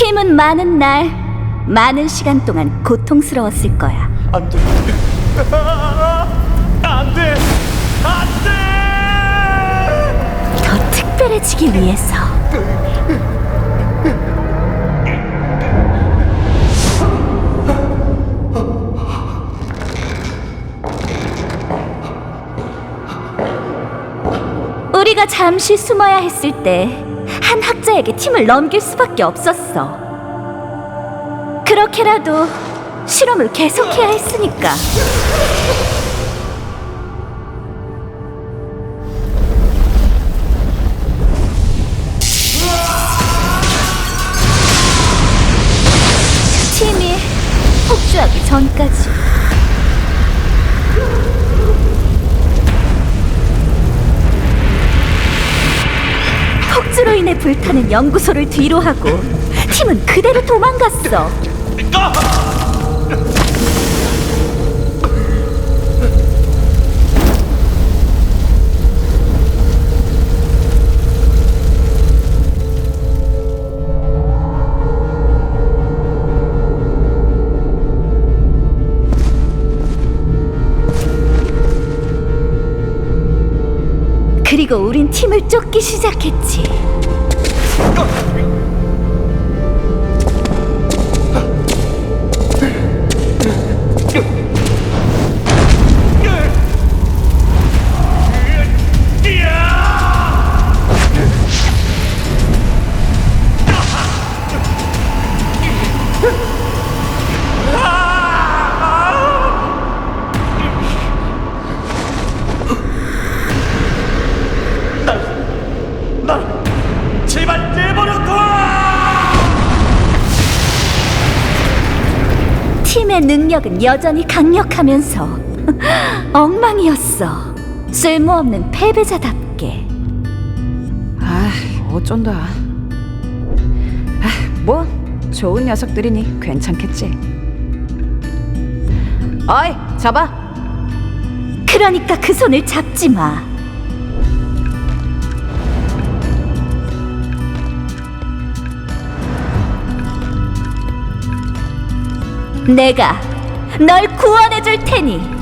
팀은 많은 날, 많은 시간 동안 고통스러웠을 거야. 안 돼. 안 돼. 안 돼. 더 특별해지기 위해서. 우리가 잠시 숨어야 했을 때 한 학자에게 팀을 넘길 수밖에 없었어. 그렇게라도 실험을 계속해야 했으니까. 팀이 폭주하기 전까지. 폭주로 인해 불타는 연구소를 뒤로 하고 팀은 그대로 도망갔어. 그리고 우린 팀을 쫓기 시작했지. 팀의 능력은 여전히 강력하면서 엉망이었어. 쓸모없는 패배자답게. 아, 어쩐다. 아, 뭐 좋은 녀석들이니 괜찮겠지. 어이, 잡아. 그러니까 그 손을 잡지 마. 내가 널 구원해 줄 테니.